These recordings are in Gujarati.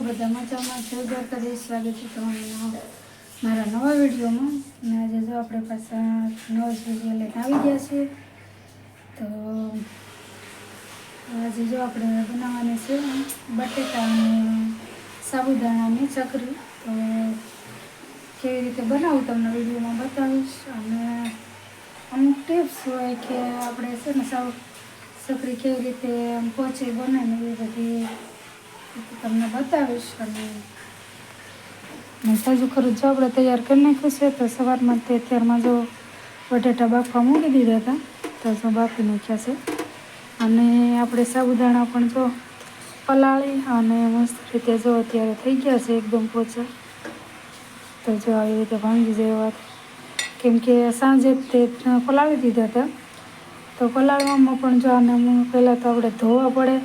બધા મજામાં છો. કરી સ્વાગત છે તમારું મારા નવા વિડીયોમાં. અને આજે જો આપણે પાછા નવો જ લઈને આવી ગયા છીએ. તો આજે જો આપણે બનાવવાની છે બટેટા અને સાબુદાણાની ચકરી. તો કેવી રીતે બનાવું તમને વિડીયોમાં બતાવીશ. અને અમુક ટિપ્સ હોય કે આપણે છે ને સાવ ચકરી કેવી રીતે પહોંચે બનાવીને એ બધી તમને બતાવીશ અને ને સાજુ ખરું જો આપણે તૈયાર કરી નાખ્યું તો સવારમાં તે અત્યારમાં જો બટેટા બાફવા મૂકી દીધા હતા. તો જો બાફી નાખ્યા છે. અને આપણે સાબુદાણા પણ જો પલાળી અને મસ્ત રીતે જો અત્યારે થઈ ગયા છે એકદમ પોચા. તો જો આવી રીતે ભાંગી જેવા કેમ કે સાંજે તે પલાળી દીધા હતા. તો પલાળવામાં પણ જો આને પહેલાં તો આપણે ધોવા પડે.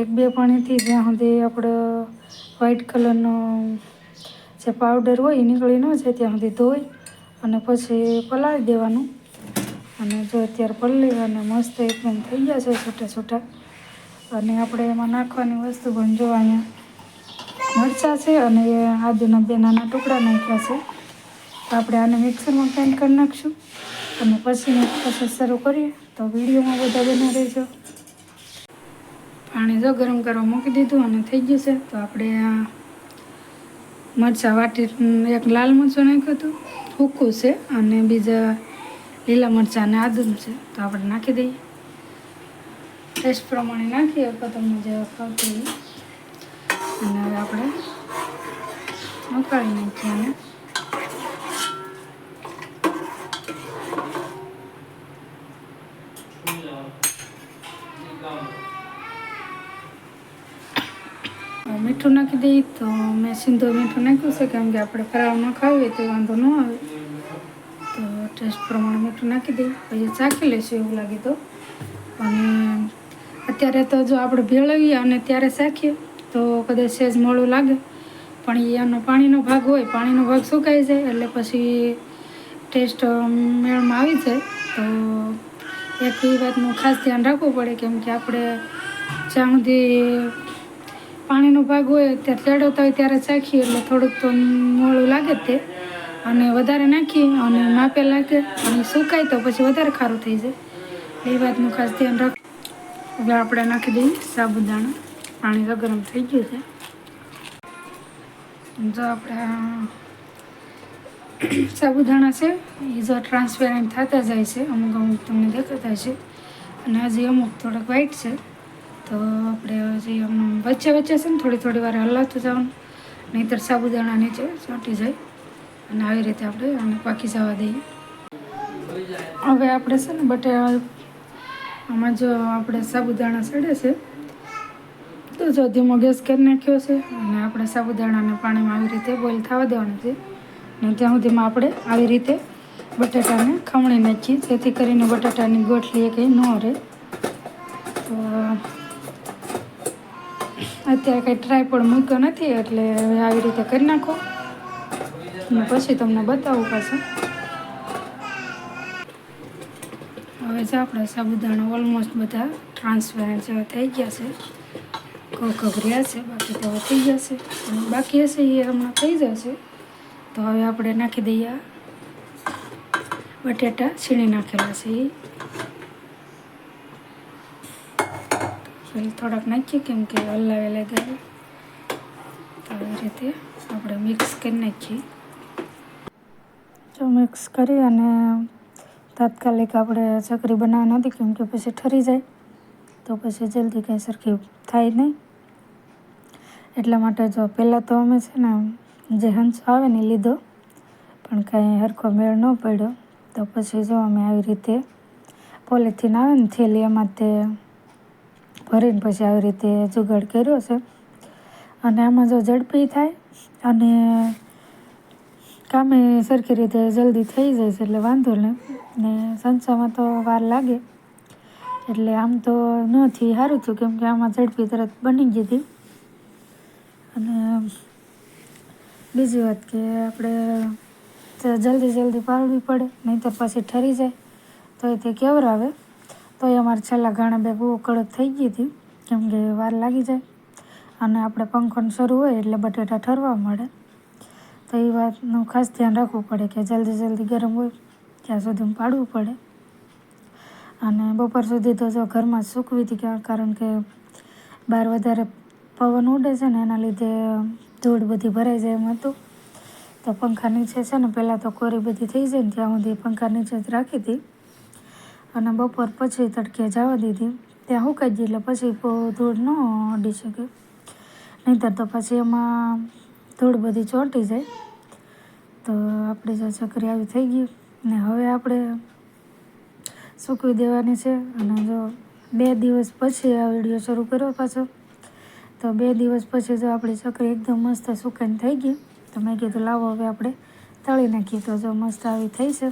એક બે પાણીથી જ્યાં સુધી આપણે વ્હાઈટ કલરનો જે પાવડર હોય એ નીકળી ન જાય ત્યાં સુધી ધોઈ અને પછી પલાળી દેવાનું. અને જો અત્યારે પલળી અને મસ્ત એકદમ થઈ ગયા છે છૂટા છૂટા. અને આપણે એમાં નાખવાની વસ્તુ પણ જો અહીંયા મરચાં છે અને એ આદુના બે નાના ટુકડા નાખ્યા છે. આપણે આને મિક્સરમાં ગ્રાઇન્ડ કરી નાખશું. અને પછીની પ્રોસેસ શરૂ કરીએ. તો વિડીયોમાં બધા બના રહેજો. પાણી જો ગરમ કરવા મૂકી દીધું અને થઈ ગયું છે, તો આપણે આ મરચાં વાટી એક લાલ મરચું નાખ્યું હતું સૂકું છે અને બીજા લીલા મરચાં અને આદું છે, તો આપણે નાખી દઈએ. ટેસ્ટ પ્રમાણે નાખીએ, તો તમને જે ખાવતું અને હવે આપણે ઉકાળી નાખીએ અને મીઠું નાખી દઈએ તો મેં સિંધો મીઠું નાખ્યું છે કેમ કે આપણે ફરાળમાં ખાવીએ તો વાંધો ન આવે. તો ટેસ્ટ પ્રમાણે મીઠું નાખી દઈએ. પછી ચાખી લઈશું એવું લાગે તો. અને અત્યારે તો જો આપણે ભેળવીએ અને ત્યારે ચાખીએ તો કદાચ સહેજ મોડું લાગે. પણ એ એનો પાણીનો ભાગ હોય, પાણીનો ભાગ સુકાઈ જાય એટલે પછી ટેસ્ટ મેળમાં આવી જાય. તો એક એ વાતનું ખાસ ધ્યાન રાખવું પડે કેમ કે આપણે જ્યાં સુધી પાણીનો ભાગ હોય ત્યારે ચડવતા હોય ત્યારે ચાખીએ, એટલે થોડુંક તો મોળું લાગે તે. અને વધારે નાખીએ અને માપે લાગે, અને સુકાય તો પછી વધારે ખારું થઈ જાય. એ વાતનું ખાસ ધ્યાન રાખ. હવે આપણે નાખી દઈએ સાબુદાણા. પાણી ગરમ થઈ ગયું છે. જો આપણે સાબુદાણા છે, એ જો ટ્રાન્સપેરન્ટ થતા જાય છે, અમુક અમુક તમને દેખાતા છે અને હજી અમુક થોડાક વ્હાઈટ છે. તો આપણે હજી આમ વચ્ચે વચ્ચે છે ને થોડી થોડી વાર હલાવતું જવાનું. નહીંતર સાબુદાણા નીચે ચોંટી જાય અને આવી રીતે આપણે આને પાકી જવા દઈએ. હવે આપણે છે ને બટે આમાં જો આપણે સાબુદાણા સડે છે, તો જો ધીમો ગેસ કરી નાખ્યો છે અને આપણે સાબુદાણાને પાણીમાં આવી રીતે બોઇલ થવા દેવાનું છે. અને ત્યાં સુધીમાં આપણે આવી રીતે બટાટાને ખમણી નાખીએ, જેથી કરીને બટાટાની ગોઠલી એ કંઈ ન રહે. અત્યારે કંઈ ટ્રાયપોડ મૂક્યો નથી, એટલે હવે આવી રીતે કરી નાખો. અને પછી તમને બતાવું પાછું. હવે જે આપણે સાબુદાણા ઓલમોસ્ટ બધા ટ્રાન્સપેરન્ટ જેવા થઈ ગયા છે. કગર્યા છે, બાકી તો થઈ જશે અને બાકી હશે એ હમણાં થઈ જશે. તો હવે આપણે નાખી દઈએ બટેટા છીણી નાખેલા છે એ પહેલાં થોડાક નાખીએ, કેમ કે હલાવે લગાવે તો આવી રીતે આપણે મિક્સ કરી નાખીએ. જો મિક્સ કરી અને તાત્કાલિક આપણે ચકરી બનાવવા નથી કેમ કે પછી ઠરી જાય, તો પછી જલ્દી કંઈ સરખી થાય નહીં. એટલા માટે જો પહેલાં તો અમે છે ને જે હંસ આવે ને લીધો, પણ કાંઈ હરખો મેળ ન પડ્યો. તો પછી જો અમે આવી રીતે પોલીથીન આવે ને થેલી, એમાં તે ભરીને પછી આવી રીતે જુગાડ કર્યો છે. અને આમાં જો ઝડપી થાય અને કામે સરખી રીતે જલ્દી થઈ જાય છે એટલે વાંધો નહીં. ને સંચામાં તો વાર લાગે. એટલે આમ તો નથી સારું થયું કેમ કે આમાં ઝડપી તરત બની ગઈ હતી. અને બીજી વાત કે આપણે જલ્દી જલ્દી પાડવી પડે નહીં તો પછી ઠરી જાય. તો એ તે કેવરાવે? તો એ અમારે છેલ્લા ઘણા બે બહુ કડક થઈ ગઈ હતી, કેમ કે વાર લાગી જાય. અને આપણે પંખોને શરૂ હોય એટલે બટેટા ઠરવા મળે. તો એ વાતનું ખાસ ધ્યાન રાખવું પડે કે જલ્દી જલ્દી ગરમ હોય, ત્યાં સુધી પાડવું પડે. અને બપોર સુધી તો જો ઘરમાં સૂકવી હતી કારણ કે બહાર વધારે પવન ઉડે છે ને એના લીધે ધૂળ બધી ભરાઈ જાય એમ હતું. તો પંખા નીચે છે ને, પહેલાં તો કોરી બધી થઈ જાય ને, ત્યાં સુધી પંખા નીચે જ રાખી હતી. અને બપોર પછી તડકે જવા દીધી. ત્યાં સુકાઈ ગઈ એટલે પછી ધૂળ ન અડી શકે. નહીંતર તો પછી એમાં ધૂળ બધી ચોંટી જાય. તો આપણી જો ચકરી આવી થઈ ગઈ ને હવે આપણે સૂકવી દેવાની છે. અને જો બે દિવસ પછી આ વીડિયો શરૂ કર્યો પાછો, તો બે દિવસ પછી જો આપણી ચકરી એકદમ મસ્ત સુકાઈને થઈ ગઈ. તો મેં કીધું, લાવો હવે આપણે તળી નાખીએ. તો જો મસ્ત આવી થઈ છે.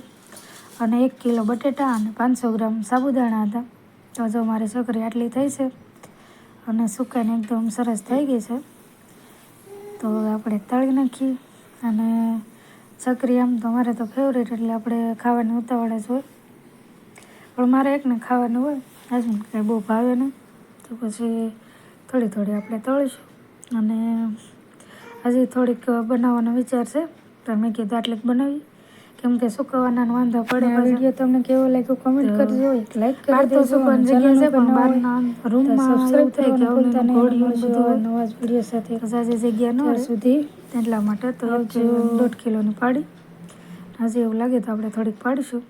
અને એક કિલો બટેટા અને પાંચસો ગ્રામ સાબુદાણા હતા. તો જો મારી છોકરી આટલી થઈ છે અને સુકાઈને એકદમ સરસ થઈ ગઈ છે, તો આપણે તળી નાખીએ. અને છકરી આમ તો મારે તો ફેવરેટ એટલે આપણે ખાવાની ઉતાવળ જ હોય. પણ મારે એકને ખાવાનું હોય હસબન્ડ કંઈ બહુ ભાવે નહીં. તો પછી થોડી થોડી આપણે તળીશું. અને હજી થોડીક બનાવવાનો વિચાર છે, તો મેં કીધું આટલીક બનાવી કેમ કે શુક્રવારના વાંધો પડે આ વીડિયો તમને કેવો લાગ્યો કમેન્ટ કરજો એક લાઈક કરી દેજો સુકવાની જગ્યા છે પણ બહારના રૂમમાં સબસ્ક્રાઇબ થાય કે અમને ઘોડિયું બધું નવા જ વીડિયો સાથે સાજે જગ્યા ન સુધી એટલા માટે તો એક દોઢ કિલોની પાડી હજી એવું લાગે તો આપણે થોડીક પાડીશું.